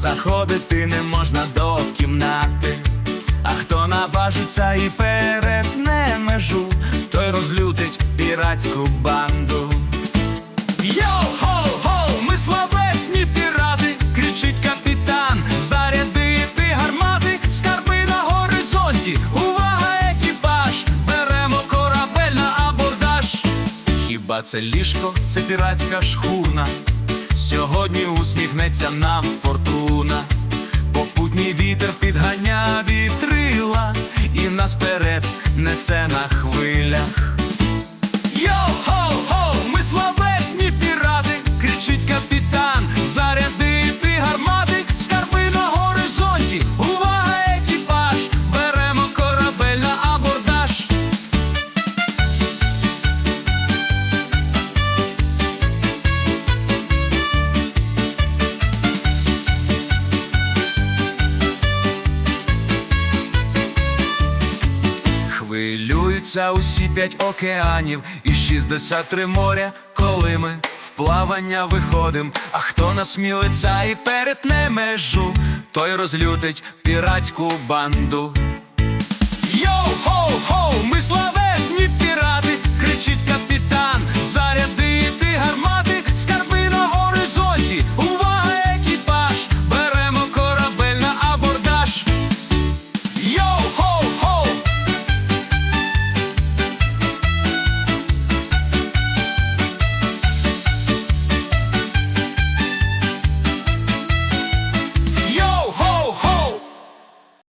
Заходити не можна до кімнати. А хто наважиться і перетне межу, той розлютить піратську банду. Йо-хо-хо, ми славетні пірати, кричить капітан, зарядити гармати, скарби на горизонті, увага, екіпаж, беремо корабель на абордаж. Хіба це ліжко, це піратська шхуна? Сьогодні усміхнеться нам фортуна. Попутній вітер підганя вітрила і нас вперед несе на хвилях. Хвилюються усі п'ять океанів і 63 моря, коли ми в плавання виходим. А хто насмілиться і перетне межу, той розлютить піратську банду. Йоу-хо-хо, ми славетні